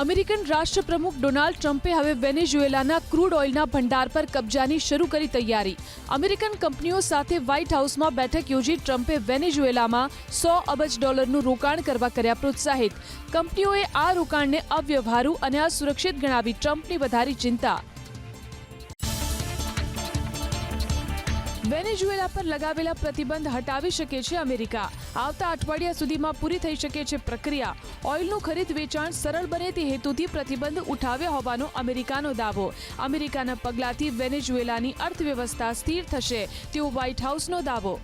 American રાષ્ટ્રપ્રમુખ Donald ટ્રમ્પે હવે વેનેઝુએલાના ક્રૂડ ઓઇલના ભંડાર પર કબજાની શરૂ કરી તૈયારી. અમેરિકન કંપનીઓ સાથે વ્હાઇટ હાઉસમાં બેઠક યોજી ટ્રમ્પે વેનેઝુએલામાં સો અબજ ડોલરનું રોકાણ કરવા કર્યા પ્રોત્સાહિત. કંપનીઓએ આ રોકાણને અવ્યવહારુ અને અસુરક્ષિત ગણાવી ટ્રમ્પની વધારી ચિંતા. વેનેઝુએલા પર લગાવેલા પ્રતિબંધ હટાવી શકે છે અમેરિકા. આવતા અઠવાડિયા સુધીમાં પૂરી થઈ શકે છે પ્રક્રિયા. ઓઇલનું ખરીદ વેચાણ સરળ બને તે હેતુથી પ્રતિબંધ ઉઠાવ્યા હોવાનો અમેરિકાનો દાવો. અમેરિકાના પગલાંથી વેનેઝુએલાની અર્થવ્યવસ્થા સ્થિર થશે તેવો વ્હાઇટ હાઉસનો દાવો.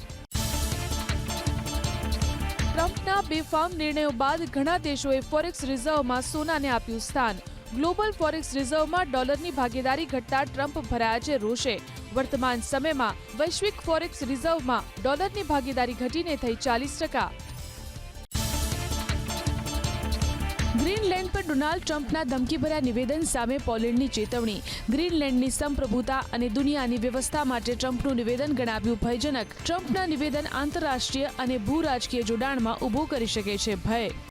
ટ્રમ્પના બેફામ નિર્ણયો બાદ ઘણા દેશોએ ફોરેક્સ રિઝર્વમાં સોનાને આપ્યું સ્થાન. ગ્લોબલ ફોરેક્સ રિઝર્વમાં ડોલરની ભાગીદારી ઘટતા ટ્રમ્પ ભરાયા છે રોષે. વર્તમાન સમયમાં વૈશ્વિક ફોરેક્સ રિઝર્વમાં ડોલરની ભાગીદારી ઘટીને થઈ ચાલીસ ટકા. ગ્રીનલેન્ડ પર ડોનાલ્ડ ટ્રમ્પના ધમકીભર્યા નિવેદન સામે પોલેન્ડની ચેતવણી. ગ્રીનલેન્ડની સંપ્રભુતા અને દુનિયાની વ્યવસ્થા માટે ટ્રમ્પનું નિવેદન ગણાવ્યું ભયજનક. ટ્રમ્પના નિવેદન આંતરરાષ્ટ્રીય અને ભૂ રાજકીય જોડાણમાં ઊભું કરી શકે છે ભય.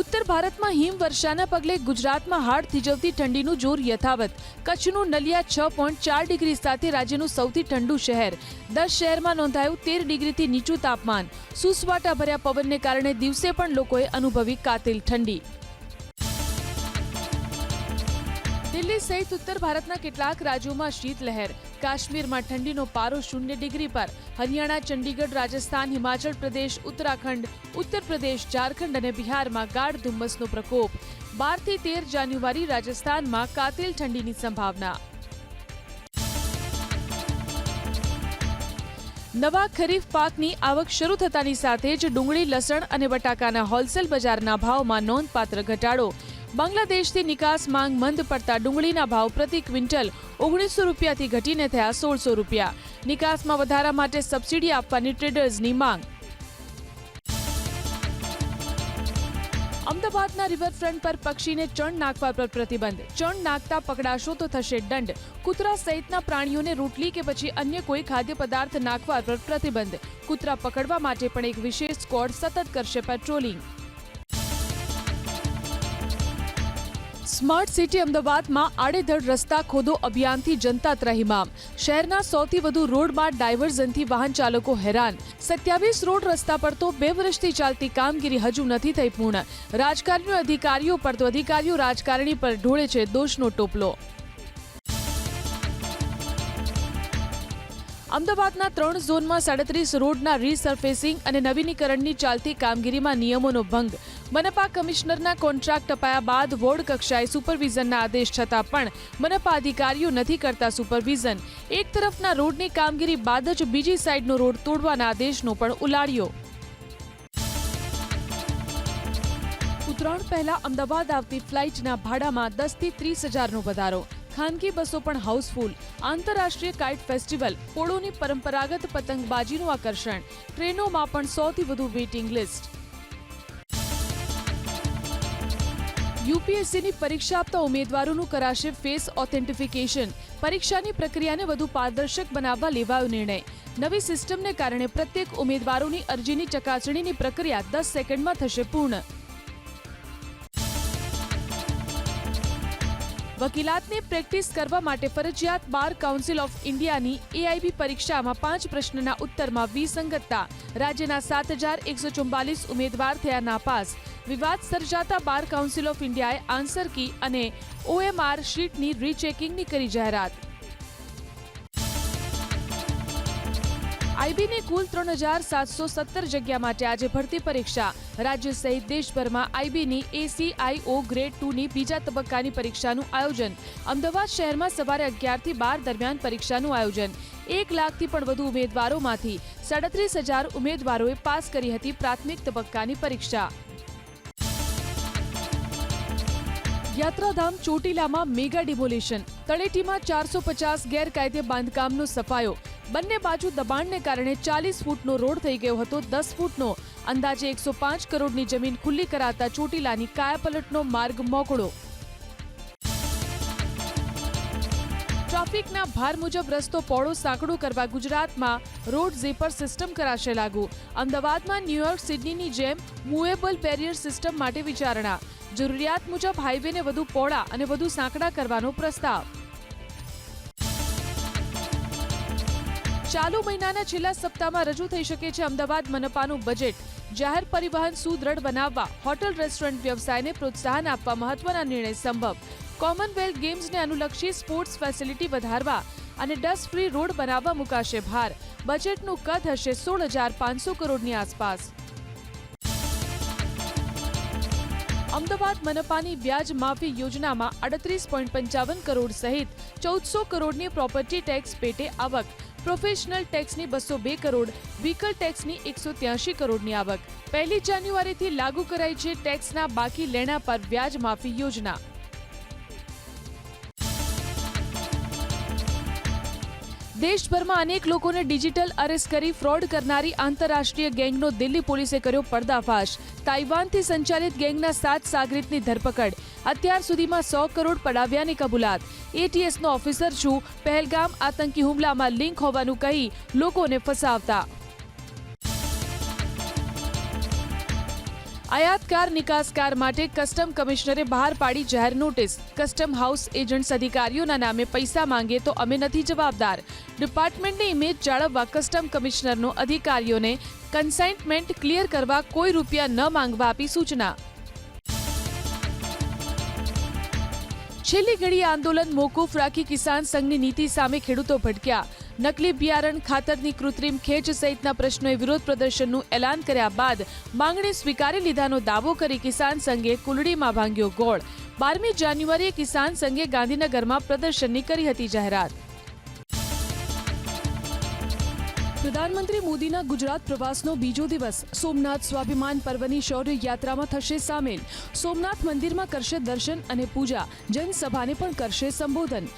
ઉત્તર ભારતમાં હિમવર્ષાના પગલે ગુજરાતમાં હાડ થીજવતી ઠંડીનું જોર યથાવત. કચ્છનું નલિયા છ પોઈન્ટ ચાર ડિગ્રી સાથે રાજ્યનું સૌથી ઠંડુ શહેર. દસ શહેરમાં નોંધાયું તેર ડિગ્રીથી નીચું તાપમાન. સુસવાટા ભર્યા પવનને કારણે દિવસે પણ લોકોએ અનુભવી કાતિલ ઠંડી. સહિત ઉત્તર ભારતના કેટલાક રાજ્યોમાં શીતલહેર. કાશ્મીરમાં ઠંડીનો પારો શૂન્ય ડિગ્રી પર. હરિયાણા, ચંડીગઢ, રાજસ્થાન, હિમાચલ પ્રદેશ, ઉત્તરાખંડ, ઉત્તર પ્રદેશ, ઝારખંડ અને બિહારમાં ગાઢ ધુમ્મસનો પ્રકોપ. બારથી તેર જાન્યુઆરી રાજસ્થાનમાં કાતિલ ઠંડીની સંભાવના. નવા ખરીફ પાકની આવક શરૂ થતાની સાથે જ ડુંગળી, લસણ અને બટાકાના હોલસેલ બજારના ભાવમાં નોંધપાત્ર ઘટાડો. બાંગ્લાદેશથી નિકાસ માંગ મંદ પડતા ડુંગળીના ભાવ પ્રતિ ક્વિન્ટલ ઓગણીસો રૂપિયાથી ઘટીને થયા સોળસો રૂપિયા. નિકાસમાં વધારા માટે સબસિડી આપવાની ટ્રેડર્સની માંગ. અમદાવાદના રિવરફ્રન્ટ પર પક્ષીને ચણ નાખવા પર પ્રતિબંધ. ચણ નાખતા પકડાશો તો થશે દંડ. કૂતરા સહિતના પ્રાણીઓને રોટલી કે પછી અન્ય કોઈ ખાદ્ય પદાર્થ નાખવા પર પ્રતિબંધ. કૂતરા પકડવા માટે પણ એક વિશેષ સ્કોડ સતત કરશે પેટ્રોલિંગ. સ્માર્ટ સિટી અમદાવાદમાં આડેધડ રસ્તા ખોદો અભિયાનથી જનતા ત્રહિમામ શહેરના સૌથી વધુ રોડમાં ડાયવર્ઝનથી વાહન ચાલકો હેરાન. સત્યાવીસ રોડ રસ્તા પર તો બે વર્ષથી ચાલતી કામગીરી હજુ નથી થઈ પૂર્ણ. રાજકારણીઓ અધિકારીઓ પર તો અધિકારીઓ રાજકારણી પર ઢોળે છે દોષનો ટોપલો. અમદાવાદના ત્રણ ઝોનમાં સાડત્રીસ રોડના રીસર્ફેસિંગ અને નવીનીકરણની ચાલતી કામગીરીમાં નિયમોનો ભંગ. મનપા કમિશનરના કોન્ટ્રાક્ટ અપાયા બાદ વોર્ડ કક્ષાએ સુપરવિઝનના આદેશ છતાં પણ મનપા અધિકારીઓ નથી કરતા સુપરવિઝન. એક તરફના રોડની કામગીરી બાદ જ બીજી સાઈડનો રોડ તોડવાના આદેશનો પણ ઉલાડ્યો ઉત્તરાયણ પહેલા અમદાવાદ આવતી ફ્લાઇટના ભાડામાં દસથી ત્રીસ હજારનો વધારો. ખાનગી બસો પણ હાઉસફુલ. આંતરરાષ્ટ્રીય કાઇટ ફેસ્ટિવલ, પોળોની પરંપરાગત પતંગબાજીનું આકર્ષણ. ટ્રેનોમાં પણ સૌથી વધુ વેઇટિંગ લિસ્ટ. યુપીએસસીની પરીક્ષા આપતા ઉમેદવારોનું કરાશે ફેસ ઓથેન્ટિફિકેશન. પરીક્ષાની પ્રક્રિયાને વધુ પારદર્શક બનાવવા લેવાયો નિર્ણય. નવી સિસ્ટમને કારણે પ્રત્યેક ઉમેદવારોની અરજીની ચકાસણીની પ્રક્રિયા દસ સેકન્ડમાં થશે પૂર્ણ. વકીલાતની પ્રેક્ટિસ કરવા માટે ફરજિયાત બાર કાઉન્સિલ ઓફ ઇન્ડિયાની એઆઈબી પરીક્ષામાં પાંચ પ્રશ્નના ઉત્તરમાં વિસંગતતા. રાજ્યના સાત હજાર એકસો ઉમેદવાર થયા નાપાસ. વિવાદ સર્જાતા બાર કાઉન્સિલ ઓફ ઇન્ડિયાએ આન્સર કી અને ઓએમઆર શીટની રીચેકિંગની કરી જાહેરાત. આઈબીની કુલ ત્રણ હજાર સાતસો સત્તર જગ્યા માટે આજે ભરતી પરીક્ષા. રાજ્ય સહિત દેશભરમાં આઈબીની એસીઆઈઓ ગ્રેડ ટુની બીજા તબક્કાની પરીક્ષાનું આયોજન. અમદાવાદ શહેરમાં સવારે અગિયારથી બાર દરમિયાન પરીક્ષાનું આયોજન. એક લાખથી પણ વધુ ઉમેદવારોમાંથી સાડત્રીસ હજાર ઉમેદવારોએ પાસ કરી હતી પ્રાથમિક તબક્કાની પરીક્ષા. યાત્રાધામ ચોટીલામાં મેગા ડિમોલિશન. તળેટીમાં ચારસો પચાસ ગેરકાયદે બાંધકામનો સફાયો. બંને બાજુ દબાણને કારણે ચાલીસ ફૂટનો રોડ થઈ ગયો હતો, દસ ફૂટનો. અંદાજે એકસો પાંચ કરોડની જમીન ખુલ્લી કરાતા ચોટીલાની કાયાપલટનો માર્ગ મોકળો. ટ્રાફિકના ભાર મુજબ રસ્તો પહોળો સાંકડો કરવા ગુજરાતમાં રોડ ઝેપર સિસ્ટમ કરાશે લાગુ. અમદાવાદમાં ન્યુયોર્ક સિડનીની જેમ મૂવેબલ બેરિયર સિસ્ટમ માટે વિચારણા. જરૂરિયાત મુજબ હાઈવેને વધુ પહોળા અને વધુ સાંકડા કરવાનો પ્રસ્તાવ. ચાલુ મહિનાના છેલ્લા સપ્તાહમાં રજૂ થઈ શકે છે અમદાવાદ મનપાનું બજેટ. જાહેર પરિવહન સુદૃઢ બનાવવા, હોટલ, રેસ્ટોરન્ટ વ્યવસાયને પ્રોત્સાહન આપવા મહત્વના નિર્ણય સંભવ. કોમનવેલ્થ ગેમ્સને અનુલક્ષી સ્પોર્ટ્સ ફેસિલિટી વધારવા અને ડસ્ટ ફ્રી રોડ બનાવવા મુકાશે ભાર. બજેટનું કદ હશે સોળ હજાર પાંચસો કરોડની આસપાસ. અમદાવાદ મનપાની વ્યાજ માફી યોજનામાં અડત્રીસ પોઈન્ટ પંચાવન કરોડ સહિત ચૌદસો કરોડની પ્રોપર્ટી ટેક્સ પેટે આવક. પ્રોફેશનલ ટેક્સની બસો બે કરોડ, વ્હીકલ ટેક્સની એકસો ત્યાસી કરોડની આવક. પહેલી જાન્યુઆરીથી લાગુ કરાઈ છે ટેક્સના બાકી લેણા પર વ્યાજ માફી યોજના. દેશભરમાં અનેક લોકોને ડિજિટલ અરેસ્ટ કરી ફ્રોડ કરનારી આંતરરાષ્ટ્રીય ગેંગનો દિલ્હી પોલીસે કર્યો પર્દાફાશ. તાઇવાનથી સંચાલિત ગેંગના સાત સાગરીતની ધરપકડ. અત્યાર સુધીમાં સો કરોડ પડાવ્યાની કબૂલાત. એટીએસનો ઓફિસર છું. પહેલગામ આતંકી હુમલામાં લિંક હોવાનું કહી લોકોને ફસાવતા. આયાતકાર નિકાસકાર માટે કસ્ટમ કમિશનરે બહાર પાડી જાહેર નોટિસ. કસ્ટમ હાઉસ એજન્ટ્સ અધિકારીઓના નામે પૈસા માંગે તો અમે નથી જવાબદાર. ડિપાર્ટમેન્ટની ઇમેજ જાળવવા કસ્ટમ કમિશનરનો અધિકારીઓને કન્સાઇન્ટમેન્ટ ક્લિયર કરવા કોઈ રૂપિયા ન માંગવા આપી સૂચના. છેલ્લી ઘડીએ આંદોલન મોકૂફ રાખી કિસાન સંઘની નીતિ સામે ખેડૂતો ભટક્યા. નકલી બિયારણ ખાતરની કૃત્રિમ ખેંચ સહિતના પ્રશ્નોએ વિરોધ પ્રદર્શનનું એલાન કર્યા બાદ માંગણી સ્વીકારી લીધાનો દાવો કરી કિસાન સંઘે કુલડીમાં ભાંગ્યો ગોળ. બારમી જાન્યુઆરીએ કિસાન સંઘે ગાંધીનગરમાં પ્રદર્શનની કરી હતી જાહેરાત. પ્રધાનમંત્રી મોદીના ગુજરાત પ્રવાસનો બીજો દિવસ. સોમનાથ સ્વાભિમાન પર્વની શૌર્ય યાત્રામાં થશે સામેલ. સોમનાથ મંદિરમાં કરશે દર્શન અને પૂજા. જનસભાને પણ કરશે સંબોધન.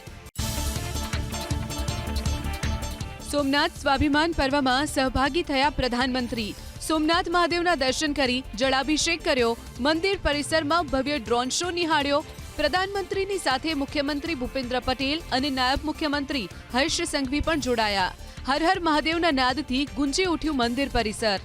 સોમનાથ સ્વાભિમાન પર્વમાં સહભાગી થયા પ્રધાનમંત્રી. સોમનાથ મહાદેવના દર્શન કરી જળાભિષેક કર્યો. મંદિર પરિસરમાં ભવ્ય ડ્રોન શો નિહાળ્યો. પ્રધાનમંત્રીની સાથે મુખ્યમંત્રી ભૂપેન્દ્ર પટેલ અને નાયબ મુખ્યમંત્રી હર્ષ સંઘવી પણ જોડાયા. હર હર મહાદેવના નાદથી ગુંજી ઉઠ્યું મંદિર પરિસર.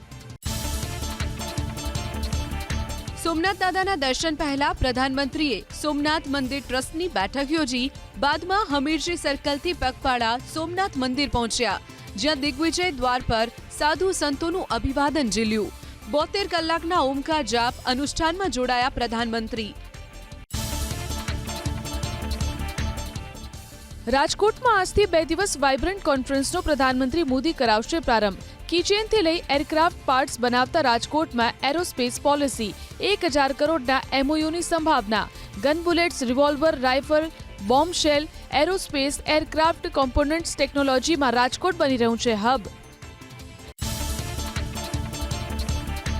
સોમનાથ દાદાના દર્શન પહેલા પ્રધાનમંત્રીએ સોમનાથ મંદિર ટ્રસ્ટની બેઠક યોજી, બાદમાં હમીરજી સર્કલથી પગપાળા સોમનાથ મંદિર પહોંચ્યા, જ્યાં દિગ્વિજય દ્વાર પર સાધુ સંતોનું અભિવાદન ઝીલ્યું. બોતેર કલાકના ઓમકાર જાપ અનુષ્ઠાનમાં જોડાયા પ્રધાનમંત્રી. રાજકોટમાં આજથી બે દિવસ વાઇબ્રન્ટ કોન્ફરન્સનો પ્રધાનમંત્રી મોદી કરાવશે પ્રારંભ. કિચેનથી લઈ એરક્રાફ્ટ પાર્ટ્સ બનાવતા રાજકોટમાં એરોસ્પેસ પોલિસી, એક હજાર કરોડના એમઓયુની સંભાવના, gun bullets, revolver, rifle, bomb shell, aerospace, aircraft components ટેકનોલોજીમાં રાજકોટ બની રહ્યું છે હબ.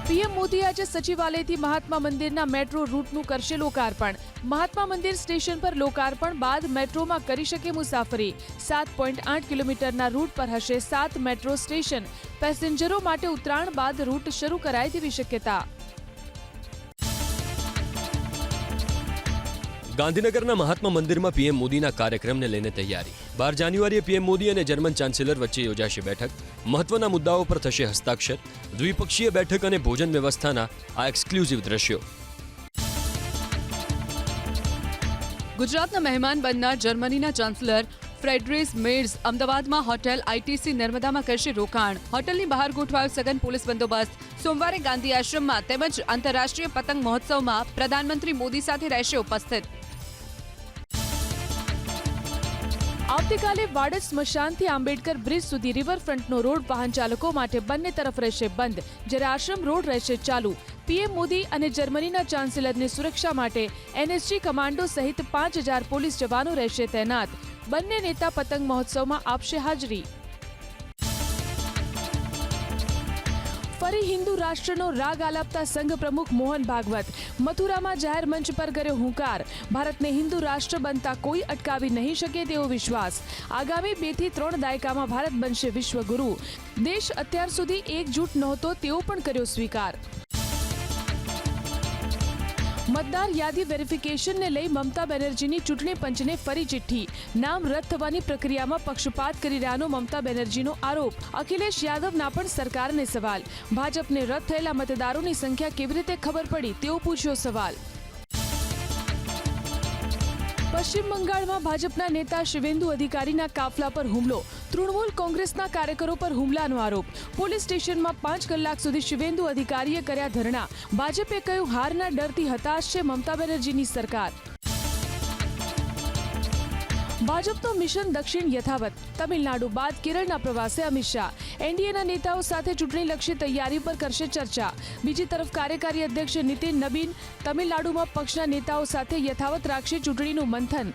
પીએમ મોદી આજે સચિવાલયથી મહાત્મા મંદિરના મેટ્રો રૂટનું કરશે લોકાર્પણ. મહાત્મા મંદિર સ્ટેશન પર લોકાર્પણ બાદ મેટ્રોમાં કરી શકે મુસાફરી. સાત પોઈન્ટ આઠ કિલોમીટરના રૂટ પર હશે સાત મેટ્રો સ્ટેશન. પેસેન્જરો માટે ઉતરાણ બાદ રૂટ શરૂ કરાય તેવી શક્યતા. ગાંધીનગરના મહાત્મા મંદિરમાં પીએમ મોદીના કાર્યક્રમને લઈને તૈયારી. બાર જાન્યુઆરીએ પીએમ મોદી અને જર્મન ચાન્સેલર વચ્ચે યોજાશે બેઠક. મહત્વના મુદ્દાઓ પર થશે હસ્તાક્ષર. દ્વિપક્ષીય બેઠક અને ભોજન વ્યવસ્થાના આ એક્સક્લુઝિવ દ્રશ્યો. ગુજરાતના મહેમાન બનનાર જર્મનીના ચાન્સેલર ફ્રેડરિસ મેર્સ અમદાવાદમાં હોટેલ આઈટીસી નર્મદામાં કરશે રોકાણ. હોટલની બહાર ગોઠવાયો સઘન પોલીસ બંદોબસ્ત. સોમવારે ગાંધી આશ્રમમાં તેમજ આંતરરાષ્ટ્રીય પતંગ મહોત્સવમાં પ્રધાનમંત્રી મોદી સાથે રહેશે ઉપસ્થિત. આવતીકાલે વાડજ સ્મશાનથી આંબેડકર બ્રિજ સુધી રિવરફ્રન્ટનો રોડ વાહન ચાલકો માટે બંને તરફ રહેશે બંધ, જ્યારે આશ્રમ રોડ રહેશે ચાલુ. પીએમ મોદી અને જર્મનીના ચાન્સેલરની સુરક્ષા માટે એનએસજી કમાન્ડો સહિત પાંચ હજાર પોલીસ જવાનો રહેશે તૈનાત. બંને નેતા પતંગ મહોત્સવમાં આપશે હાજરી. ફરી હિન્દુ રાષ્ટ્રનો રાગ આલાપતા સંઘ પ્રમુખ મોહન ભાગવત મથુરામાં જાહેર મંચ પર કર્યો હુંકાર. ભારતને હિન્દુ રાષ્ટ્ર બનતા કોઈ અટકાવી નહીં શકે તેવો વિશ્વાસ. આગામી બેથી ત્રણ દાયકામાં ભારત બનશે વિશ્વગુરુ. દેશ અત્યાર સુધી એકજૂટ નહોતો તેવો પણ કર્યો સ્વીકાર. મતદાર યાદી વેરિફિકેશનને લઈ મમતા બેનર્જીની ચૂંટણી પંચને ફરી ચિઠ્ઠી. નામ રદ થવાની પ્રક્રિયામાં પક્ષપાત કરી રહ્યાનો મમતા બેનર્જીનો આરોપ. અખિલેશ યાદવના પણ સરકારને સવાલ. ભાજપને રદ થયેલા મતદારોની સંખ્યા કેવી રીતે ખબર પડી તેવો પૂછ્યો સવાલ. પશ્ચિમ બંગાળમાં ભાજપના નેતા શિવેન્દુ અધિકારીના કાફલા પર હુમલો. તૃણમૂલ કોંગ્રેસના કાર્યકરો પર હુમલાનો આરોપ. પોલીસ સ્ટેશનમાં પાંચ કલાક સુધી શિવેન્દુ અધિકારીએ કર્યા ધરણા. ભાજપે કહ્યું, હારના ડરથી હતાશ છે મમતા બેનર્જીની સરકાર. ભાજપનો મિશન દક્ષિણ યથાવત. તમિલનાડુ બાદ કેરળના પ્રવાસે અમિત શાહ. એનડીએના નેતાઓ સાથે ચૂંટણીલક્ષી તૈયારી પર કરશે ચર્ચા. બીજી તરફ કાર્યકારી અધ્યક્ષ નીતિન નબીન તમિલનાડુમાં પક્ષના નેતાઓ સાથે યથાવત રાખશે ચૂંટણીનું મંથન.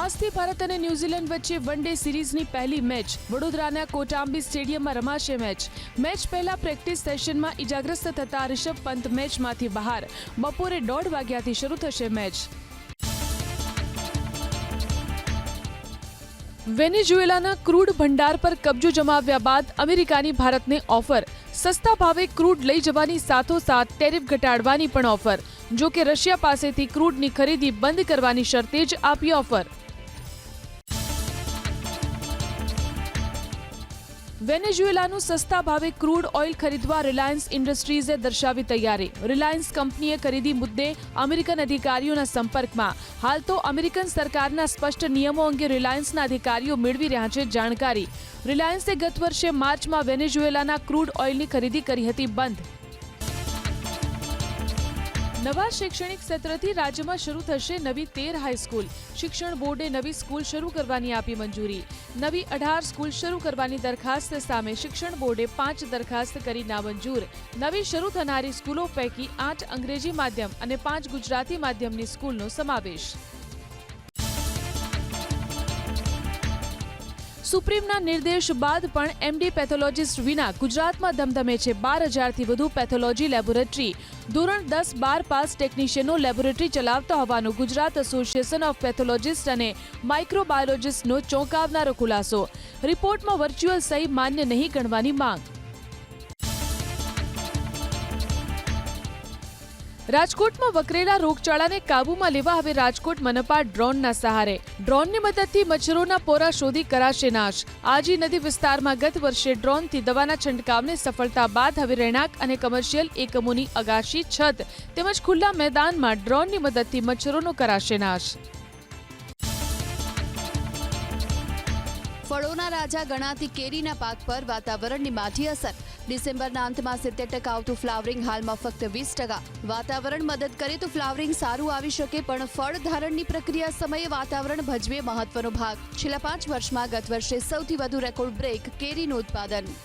આજથી ભારત અને ન્યૂઝીલેન્ડ વચ્ચે વન ડે સિરીઝની પહેલી મેચ. વડોદરાના કોટાંબી સ્ટેડિયમમાં રમાશે મેચ. મેચ પહેલા પ્રેક્ટિસ સેશનમાં ઇજાગ્રસ્ત થતા રિષભ પંત મેચમાંથી બહાર. બપોરે દોઢ વાગ્યાથી શરૂ થશે મેચ. વેનેઝુએલાના ક્રૂડ ભંડાર પર કબજો જમાવ્યા બાદ અમેરિકાની ભારતને ઓફર. સસ્તા ભાવે ક્રૂડ લઈ જવાની સાથોસાથ ટેરિફ ઘટાડવાની પણ ઓફર. જો કે રશિયા પાસેથી ક્રૂડની ખરીદી બંધ કરવાની શરતે જ આપી ઓફર. વેનેઝુએલાનું સસ્તા ભાવે ક્રૂડ ઓઇલ ખરીદવા રિલાયન્સ ઇન્ડસ્ટ્રીઝે દર્શાવી તૈયારી. રિલાયન્સ કંપનીએ ખરીદી મુદ્દે અમેરિકન અધિકારીઓના સંપર્કમાં. હાલ તો અમેરિકન સરકારના સ્પષ્ટ નિયમો અંગે રિલાયન્સના અધિકારીઓ મેળવી રહ્યા છે જાણકારી. રિલાયન્સે ગત વર્ષે માર્ચમાં વેનેઝુએલાના ક્રૂડ ઓઇલની ખરીદી કરી હતી બંધ. નવા શૈક્ષણિક સત્રથી રાજ્યમાં શરૂ થશે નવી તેર હાઈસ્કૂલ શિક્ષણ બોર્ડે નવી સ્કૂલ શરૂ કરવાની આપી મંજૂરી. નવી અઢાર સ્કૂલ શરૂ કરવાની દરખાસ્ત સામે શિક્ષણ બોર્ડે પાંચ દરખાસ્ત કરી નામંજૂર. નવી શરૂ થનારી સ્કૂલો પૈકી આઠ અંગ્રેજી માધ્યમ અને પાંચ ગુજરાતી માધ્યમની સ્કૂલનો સમાવેશ. સુપ્રીમના નિર્દેશ બાદ પણ એમડી પેથોલોજીસ્ટ વિના ગુજરાતમાં ધમધમે છે. બાર હજારથી વધુ પેથોલોજી લેબોરેટરી. ધોરણ દસ બાર પાસ ટેકનિશિયનો લેબોરેટરી ચલાવતા હોવાનો ગુજરાત એસોસિએશન ઓફ પેથોલોજીસ્ટ અને માઇક્રોબાયોલોજીસ્ટનો ચોંકાવનારો ખુલાસો. રિપોર્ટમાં વર્ચ્યુઅલ સહી માન્ય નહીં ગણવાની માંગ. રાજકોટમાં વકરેલા રોગચાળાને કાબૂમાં લેવા હવે રાજકોટ મનપા ડ્રોનના સહારે. ડ્રોનની મદદથી મચ્છરોના પોરા શોધી કરાશે નાશ. આજી નદી વિસ્તારમાં ગત વર્ષે ડ્રોનથી દવાના છંટકાવને સફળતા બાદ હવે રહેણાંક અને કમર્શિયલ એકમોની અગાશી છત તેમજ ખુલ્લા મેદાનમાં ડ્રોનની મદદથી મચ્છરોનો કરાશે નાશ. ફળોના રાજા ગણાતી કેરીના પાક પર વાતાવરણની માઠી અસર. ડિસેમ્બરના અંતમાં સિત્તેર ટકા આવતું ફ્લાવરિંગ હાલમાં ફક્ત વીસ ટકા. વાતાવરણ મદદ કરે તો ફ્લાવરિંગ સારું આવી શકે, પણ ફળ ધારણની પ્રક્રિયા સમયે વાતાવરણ ભજવે મહત્વનો ભાગ. છેલ્લા પાંચ વર્ષમાં ગત વર્ષે સૌથી વધુ રેકોર્ડ બ્રેક કેરીનું ઉત્પાદન.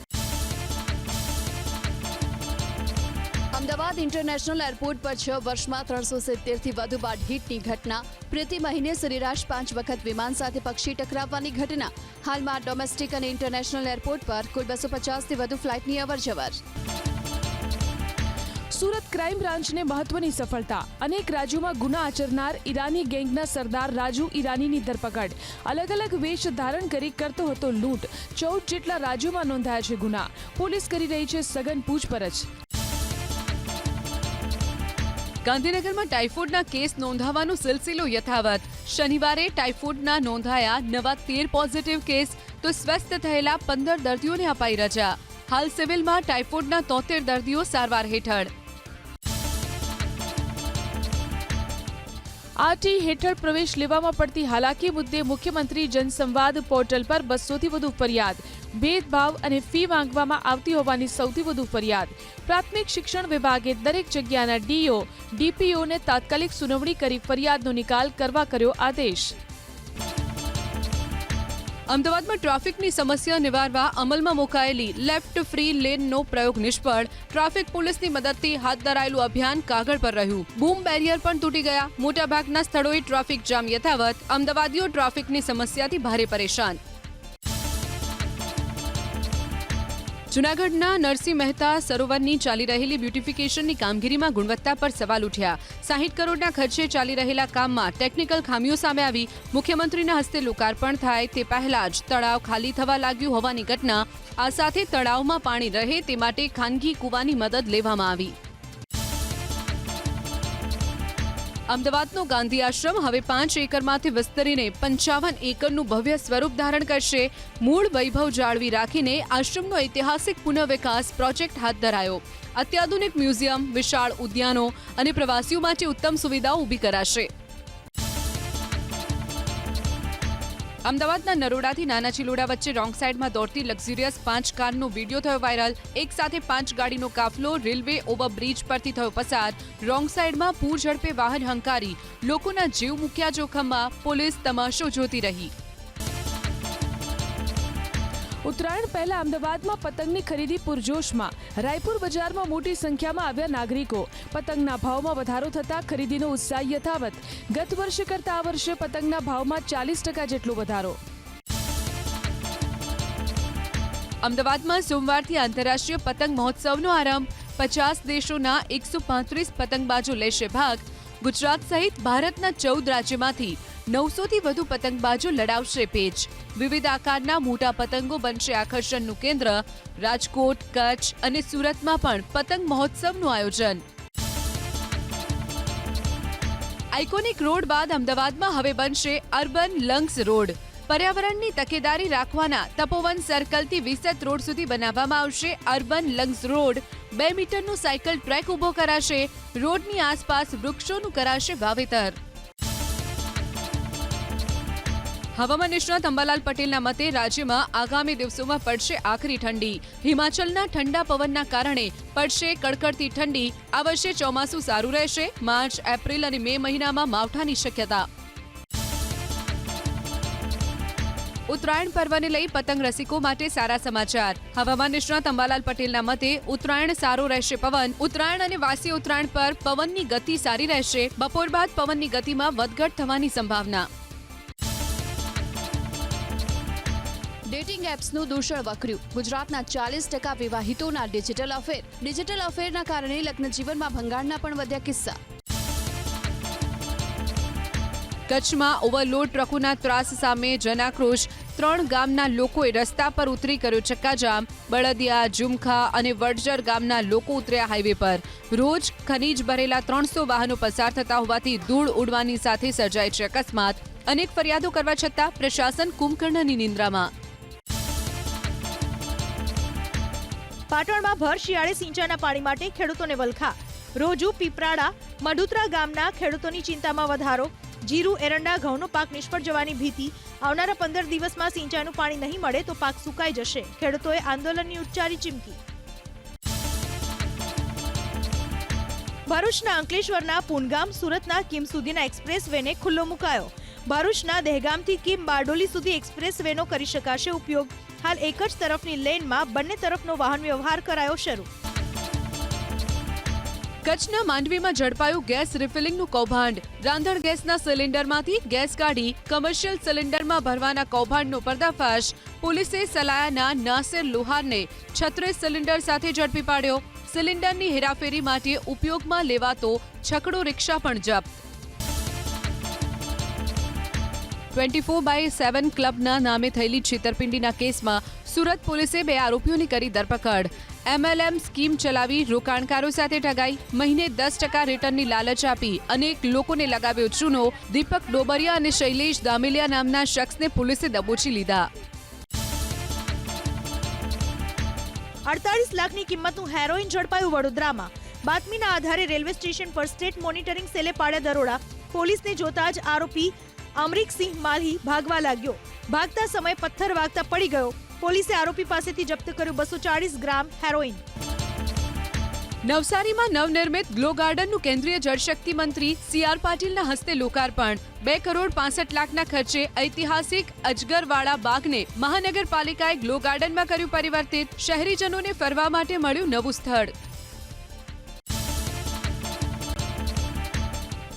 અમદાવાદ ઇન્ટરનેશનલ એરપોર્ટ પર છ વર્ષમાં ત્રણસો સિત્તેરથી વધુ બાદ હિટની ઘટના. પ્રતિ મહિને સરેરાશ પાંચ વખત વિમાન સાથે પક્ષી ટકરાવવાની ઘટના. હાલમાં ડોમેસ્ટિક અને ઇન્ટરનેશનલ એરપોર્ટ પર કુલ બસો પચાસથી વધુ ફ્લાઇટની અવરજવર. સુરત ક્રાઇમ બ્રાન્ચને મહત્વની સફળતા. અનેક રાજ્યોમાં ગુના આચરનાર ઈરાની ગેંગના સરદાર રાજુ ઈરાનીની ધરપકડ. અલગ અલગ વેશ ધારણ કરી કરતો હતો લૂંટ. ચૌદ જેટલા રાજ્યોમાં નોંધાયા છે ગુના. પોલીસ કરી રહી છે સઘન પૂછપરછ. ગાંધીનગરમાં ટાઇફોઇડના કેસ નોંધાવાનો સિલસિલો યથાવત. શનિવારે ટાઇફોઇડના નોંધાયા નવા તેર પોઝિટિવ કેસ, તો સ્વસ્થ થયેલા પંદર દર્દીઓને અપાઈ રજા. હાલ સિવિલમાં ટાઇફોઇડના તોતેર દર્દીઓ સારવાર હેઠળ. આરટી હેઠળ પ્રવેશ લેવામાં પડતી હાલાકી મુદ્દે મુખ્યમંત્રી જનસંવાદ પોર્ટલ પર બસોથી વધુ ફરિયાદ. ભેદભાવ અને ફી માંગવામાં આવતી હોવાની સૌથી વધુ ફરિયાદ. પ્રાથમિક શિક્ષણ વિભાગે દરેક જગ્યાના ડીઓ, ડીપીઓને તાત્કાલિક સુનાવણી કરી ફરિયાદનો નિકાલ કરવા કર્યો આદેશ. અમદાવાદમાં ટ્રાફિકની સમસ્યા નિવારવા અમલમાં મુકાયેલી લેફ્ટ ફ્રી લેનનો પ્રયોગ નિષ્ફળ. ટ્રાફિક પોલીસની મદદથી હાથ ધરાયેલું અભિયાન કાગળ પર રહ્યું. બૂમ બેરિયર પણ તૂટી ગયા. મોટાભાગના સ્થળોએ ટ્રાફિક જામ યથાવત. અમદાવાદીઓ ટ્રાફિકની સમસ્યાથી ભારે પરેશાન. જૂનાગઢના નરસિંહ મહેતા સરોવરની ચાલી રહેલી બ્યુટિફિકેશનની કામગીરીમાં ગુણવત્તા પર સવાલ ઉઠ્યા. સાહીઠ કરોડના ખર્ચે ચાલી રહેલા કામમાં ટેકનિકલ ખામીઓ સામે આવી. મુખ્યમંત્રીના હસ્તે લોકાર્પણ થાય તે પહેલા જ તળાવ ખાલી થવા લાગ્યું હોવાની ઘટના, આ સાથે તળાવમાં પાણી રહે તે માટે ખાનગી કૂવાની મદદ લેવામાં આવી. અમદાવાદનો ગાંધી આશ્રમ હવે પાંચ એકરમાંથી વિસ્તરીને પંચાવન એકરનું ભવ્ય સ્વરૂપ ધારણ કરશે. મૂળ વૈભવ જાળવી રાખીને આશ્રમનો ઐતિહાસિક પુનઃવિકાસ પ્રોજેક્ટ હાથ ધરાયો. અત્યાધુનિક મ્યુઝિયમ, વિશાળ ઉદ્યાનો અને પ્રવાસીઓ માટે ઉત્તમ સુવિધાઓ ઊભી કરાશે. અમદાવાદના નરોડાથી નાના ચિલોડા વચ્ચે રોંગ સાઈડમાં દોડતી લક્ઝુરિયસ પાંચ કારનો વીડિયો થયો વાયરલ. એક સાથે પાંચ ગાડીનો કાફલો, રેલવે ઓવરબ્રિજ પરથી થયો પસાર. રોંગ સાઈડમાં પૂર ઝડપે વાહન હંકારી. લોકોના જીવ મૂક્યા જોખમમાં પોલીસ તમાશો જોતી રહી. ઉત્તરાયણ પહેલા અમદાવાદમાં પતંગની ખરીદી પૂરજોશમાં. રાયપુર બજારમાં મોટી સંખ્યામાં આવ્યા નાગરિકો. પતંગના ભાવમાં વધારો થતાં ખરીદીનો ઉત્સાહ યથાવત. ગત વર્ષે કરતા આ વર્ષે પતંગના ભાવમાં ચાલીસ ટકા જેટલો વધારો. અમદાવાદમાં સોમવારથી આંતરરાષ્ટ્રીય પતંગ મહોત્સવનો આરંભ. પચાસ દેશોના એકસો પાંત્રીસ પતંગબાજો લેશે ભાગ. ગુજરાત સહિત ભારતના ચૌદ રાજ્યમાંથી નવસોથી વધુ પતંગબાજો લડાવશે પેચ. વિવિધ આકારના મોટા પતંગો બનશે આકર્ષણનું કેન્દ્ર. રાજકોટ, કચ્છ અને સુરતમાં પણ પતંગ મહોત્સવનું આયોજન. આઇકોનિક રોડ બાદ અમદાવાદમાં હવે બનશે અર્બન લંગ્સ રોડ. પર્યાવરણની તકેદારી રાખવાના તપોવન સર્કલથી વિસત રોડ સુધી બનાવવામાં આવશે અર્બન લંગ્સ રોડ. બે મીટરનું સાયકલ ટ્રેક ઊભો કરાશે. રોડની આસપાસ વૃક્ષોનું કરાશે વાવેતર. હવામાન નિષ્ણાત અંબાલાલ પટેલના મતે રાજ્યમાં આગામી દિવસોમાં પડશે આખરી ઠંડી. હિમાચલના ઠંડા પવનના કારણે પડશે કડકડતી ઠંડી. આ વર્ષે ચોમાસું સારું રહેશે. માર્ચ, એપ્રિલ અને મે મહિનામાં માવઠાની શક્યતા. ઉત્તરાયણ પર્વને લઈ પતંગ રસિકો માટે સારા સમાચાર. હવામાન નિષ્ણાત અંબાલાલ પટેલના મતે ઉત્તરાયણ સારો રહેશે પવન. ઉત્તરાયણ અને વાસી ઉત્તરાયણ પર પવનની ગતિ સારી રહેશે. બપોર બાદ પવનની ગતિમાં વધઘટ થવાની સંભાવના. ડેટિંગ એપ્સનું દૂષણ વકર્યું ગુજરાતના ચાલીસ ટકા વિવાહિતોના ડિજિટલ અફેર ડિજિટલ અફેરના કારણે લગ્ન જીવનમાં ભંગાણના પણ વધ્યા કિસ્સા. કચ્છમાં ઓવરલોડ ટ્રકોના ત્રાસ સામે જનાક્રોશ. ત્રણ ગામના લોકોએ રસ્તા પર ઉતરી કર્યો ચક્કાજામ. બળદિયા, ઝુમખા અને વડજર ગામના લોકો ઉતર્યા હાઈવે પર. રોજ ખનીજ ભરેલા ત્રણસો વાહનો પસાર થતા હોવાથી ધૂળ ઉડવાની સાથે સર્જાય છે અકસ્માત. અનેક ફરિયાદો કરવા છતાં પ્રશાસન કુંભકર્ણની નિંદ્રામાં. પાટણમાં ભર શિયાળે સિંચાઈના પાણી માટે ખેડૂતોને વલખા. રોજુ પીપરાડા મડુત્રા ગામના ખેડૂતોની ચિંતામાં વધારો. જીરું, એરંડા, ઘઉંનો પાક નિષ્ફળ જવાની ભીતિ. આવનારા પંદર દિવસમાં સિંચાઈનું પાણી નહીં મળે તો પાક સુકાઈ જશે. ખેડૂતોએ આંદોલનની ઉચ્ચારી ચીમકી. ભરૂચના અંકલેશ્વરના પૂનગામ સુરતના કિમ સુધીના એક્સપ્રેસ વેને ખુલ્લો મુકાયો. ભરૂચના દહેગામથી કિમ બારડોલી સુધી એક્સપ્રેસ વેનો કરી શકાશે ઉપયોગ. હાલ એક જ તરફની લેનમાં બંને તરફનો વાહન વ્યવહાર કરાયો શરૂ. કચ્છના માંડવીમાં ઝડપાયું ગેસ રિફિલિંગનું કૌભાંડ. રાંધણ ગેસના સિલિન્ડરમાંથી ગેસ કાઢી કમર્શિયલ સિલિન્ડરમાં ભરવાના કૌભાંડનો પર્દાફાશ. પોલીસે સલાયાના નાસિર લુહારને છત્રીસ સિલિન્ડર સાથે ઝડપી પાડ્યો. સિલિન્ડરની હેરાફેરી માટે ઉપયોગમાં લેવાતો છકડો રિક્ષા પણ જપ્ત. ટ્વેન્ટી ફોર બાય સેવન ક્લબના નામે થયેલી છેતરપિંડીના કેસમાં સુરત પોલીસે બે આરોપીઓની કરી ધરપકડ. એમએલએમ સ્કીમ ચલાવી રોકાણકારો સાથે ઠગાઈ, મહિને દસ ટકા રિટર્નની લાલચ આપી અનેક લોકોને લગાવ્યો ચૂનો. દીપક ડોબરિયા અને શૈલેષ દામેલિયા નામના શખ્સને પોલીસે દબોચી લીધા. અડતાલીસ લાખની કિંમતનું હેરોઇન ઝડપાયું વડોદરામાં. બાતમીના આધારે રેલવે સ્ટેશન પર સ્ટેટ મોનિટરિંગ સેલે પાડ્યા દરોડા. પોલીસને જોતા જ આરોપી અમરીકસિંહ માલી ભાગવા લાગ્યો. ભાગતા સમયે પથ્થર વાગતા પડી ગયો. પોલીસે આરોપી પાસેથી જપ્ત કર્યું બસો ચાળીસ ગ્રામ હેરોઇન. નવસારીમાં નવનિર્મિત ગ્લો ગાર્ડનનું કેન્દ્રીય જળશક્તિ મંત્રી સી આર પાટીલના હસ્તે લોકાર્પણ. બે કરોડ પાસઠ લાખના ખર્ચે ઐતિહાસિક અજગરવાળા બાગને મહાનગરપાલિકાએ ગ્લો ગાર્ડનમાં કર્યું પરિવર્તિત. શહેરીજનોને ફરવા માટે મળ્યું નવું સ્થળ.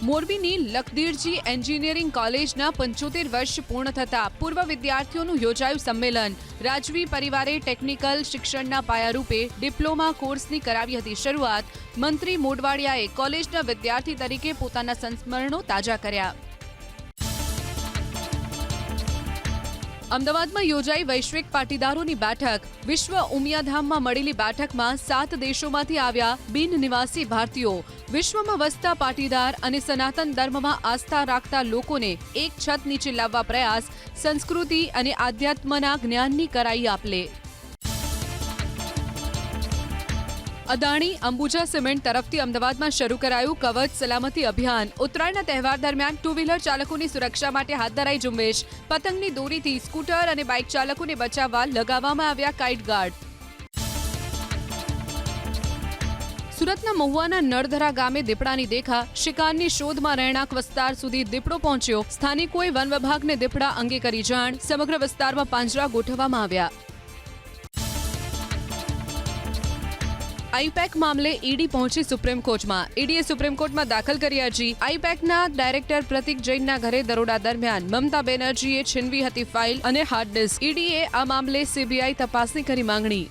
મોરબીની લખદીરજી એન્જિનિયરિંગ કોલેજના પંચોતેર વર્ષ પૂર્ણ થતા પૂર્વ વિદ્યાર્થીઓનું યોજાયું સંમેલન. રાજવી પરિવારે ટેકનિકલ શિક્ષણના પાયારૂપે ડિપ્લોમા કોર્સની કરાવી હતી શરૂઆત. મંત્રી મોડવાડિયાએ કોલેજના વિદ્યાર્થી તરીકે પોતાના સંસ્મરણો તાજા કર્યા. અમદાવાદમાં યોજાઈ વૈશ્વિક પાટીદારોની બેઠક. વિશ્વ ઉમિયાધામમાં મળેલી બેઠકમાં સાત દેશોમાંથી આવ્યા બિન નિવાસી ભારતીયો. વિશ્વમાં વસતા પાટીદાર અને સનાતન ધર્મમાં આસ્થા રાખતા લોકોને એક છત નીચે લાવવા પ્રયાસ, સંસ્કૃતિ અને આધ્યાત્મના જ્ઞાનની કરાઈ આપલે. અદાણી અંબુજા સિમેન્ટ તરફથી અમદાવાદમાં શરૂ કરાયું કવચ સલામતી અભિયાન. ઉત્તરાયણના તહેવાર દરમિયાન ટુ વ્હીલર ચાલકોની સુરક્ષા માટે હાથ ધરાઈ ઝુંબેશ. પતંગની દોરીથી સ્કૂટર અને બાઇક ચાલકોને બચાવવા લગાવવામાં આવ્યા કાઇટ ગાર્ડ. સુરતના મહુવાના નળધરા ગામે દીપડાની દેખા શિકારની શોધમાં રહેણાંક વિસ્તાર સુધી દીપડો પહોંચ્યો. સ્થાનિકોએ વન વિભાગને દીપડા અંગે કરી જાણ. સમગ્ર વિસ્તારમાં પાંજરા ગોઠવવામાં આવ્યા. આઈપેક મામલે ઈડી પહોંચી સુપ્રીમ કોર્ટમાં. ઈડીએ સુપ્રીમ કોર્ટમાં દાખલ કરી અરજી. આઈપેકના ડાયરેક્ટર પ્રતિક જૈનના ઘરે દરોડા દરમિયાન મમતા બેનર્જીએ છીનવી હતી ફાઇલ અને હાર્ડ ડિસ્ક. ઈડીએ આ મામલે સીબીઆઈ તપાસની કરી માંગણી.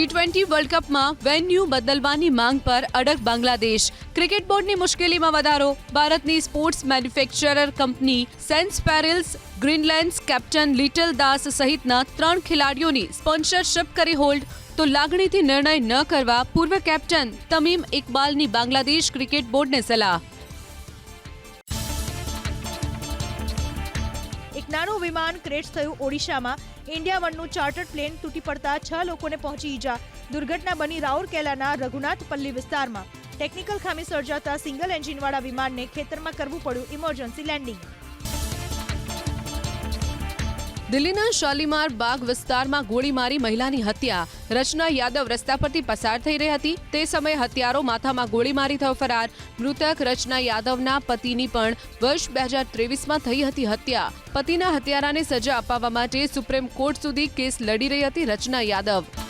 ટી ટ્વેન્ટી વર્લ્ડ કપમાં વેન્યુ બદલવાની માંગ પર અડગ બાંગ્લાદેશ. ક્રિકેટ બોર્ડની મુશ્કેલીમાં વધારો. ભારતની sports manufacturer company Sanspareils Greenlands captain Litton Das સહિતના ત્રણ ખેલાડીઓની સ્પોન્સરશિપ કરી હોલ્ડ તો લાગણીથી નિર્ણય ન કરવા પૂર્વ કેપ્ટન તમીમ ઇકબાલની બાંગ્લાદેશ ક્રિકેટ બોર્ડને સલાહ. વિમાન ક્રેશ થયું ઓડિશામાં. ઇન્ડિયા વનનું ચાર્ટર્ડ પ્લેન તૂટી પડતા છ લોકોને પહોંચી ઈજા. દુર્ઘટના બની રાઉરકેલાના રઘુનાથ પલ્લી વિસ્તારમાં. ટેકનિકલ ખામી સર્જાતા સિંગલ એન્જિનવાળા વિમાનને ખેતરમાં કરવું પડ્યું ઇમરજન્સી લેન્ડિંગ. દિલ્હીના શાલીમાર બાગ વિસ્તારમાં ગોળી મારી મહિલાની હત્યા. રચના યાદવ રસ્તા પરથી પસાર થઈ રહી હતી. તે સમયે હત્યારો માથામાં ગોળી મારી થયો ફરાર. મૃતક રચના યાદવના પતિની પણ વર્ષ બે હજાર ત્રેવીસમાં થઈ હતી હત્યા. પતિના હત્યારાને સજા અપાવવા માટે સુપ્રીમ કોર્ટ સુધી કેસ લડી રહી હતી રચના યાદવ.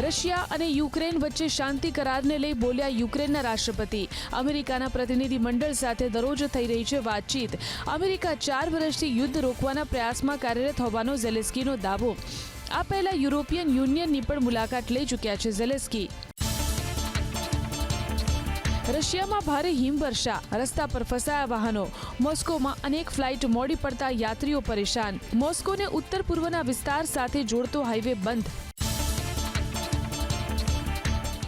રશિયા અને યુક્રેન વચ્ચે શાંતિ કરારને લઈ બોલ્યા યુક્રેનના રાષ્ટ્રપતિ. અમેરિકાના પ્રતિનિધિ મંડળ સાથે દરરોજ થઈ રહી છે વાતચીત. અમેરિકા ચાર વર્ષથી યુદ્ધ રોકવાના પ્રયાસમાં કાર્યરત હોવાનો ઝેલેસ્કીનો દાવો. આ પહેલા યુરોપિયન યુનિયનની પણ મુલાકાત લઈ ચૂક્યા છે ઝેલેસ્કી રશિયામાં ભારે હિમવર્ષા. રસ્તા પર ફસાયા વાહનો. મોસ્કોમાં અનેક ફ્લાઇટ મોડી પડતા યાત્રીઓ પરેશાન. મોસ્કોને ઉત્તર પૂર્વના વિસ્તાર સાથે જોડતો હાઈવે બંધ.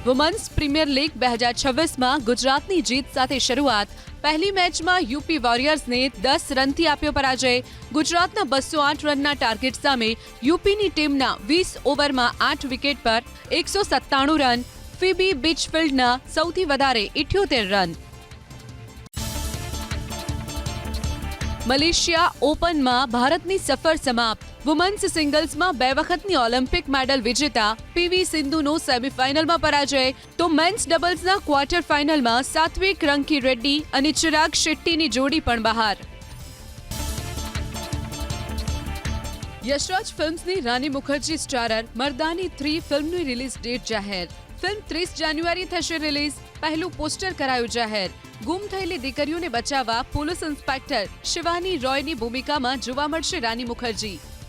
વુમન્સ પ્રીમિયર લીગ બે હજાર છવ્વીસમાં ગુજરાતની જીત સાથે શરૂઆત. પહેલી મેચમાં યુપી વોરિયર્સને દસ રનથી આપ્યો પરાજય. ગુજરાતના બસો આઠ રનના ટાર્ગેટ સામે યુપીની ટીમના વીસ ઓવરમાં આઠ વિકેટ પર એકસો સત્તાણું રન. ફીબી બીચફિલ્ડના સૌથી વધારે ઇઠ્યોતેર રન. મલેશિયા ઓપનમાં ભારતની સફર સમાપ્ત. વુમન્સ સિંગલ્સમાં બે વખતની ઓલિમ્પિક મેડલ વિજેતા પીવી સિંધુનો સેમીફાઇનલમાં પરાજય. તો મેન્સ ડબલ્સના ક્વાર્ટર ફાઇનલમાં સાત્વિક રંકી રેડ્ડી અને ચિરાગ શેટ્ટીની જોડી પણ બહાર. યશરાજ ફિલ્મ્સની રાની મુખર્જી સ્ટારર મર્દાની થ્રી ફિલ્મની રિલીઝ ડેટ જાહેર. ફિલ્મ ત્રીસ જાન્યુઆરી થશે રિલીઝ. પહેલું પોસ્ટર કરાયું જાહેર. ગુમ થયેલી દીકરીઓને બચાવવા પોલીસ ઇન્સ્પેક્ટર શિવાની રોયની ભૂમિકામાં જોવા મળશે રાની મુખર્જી.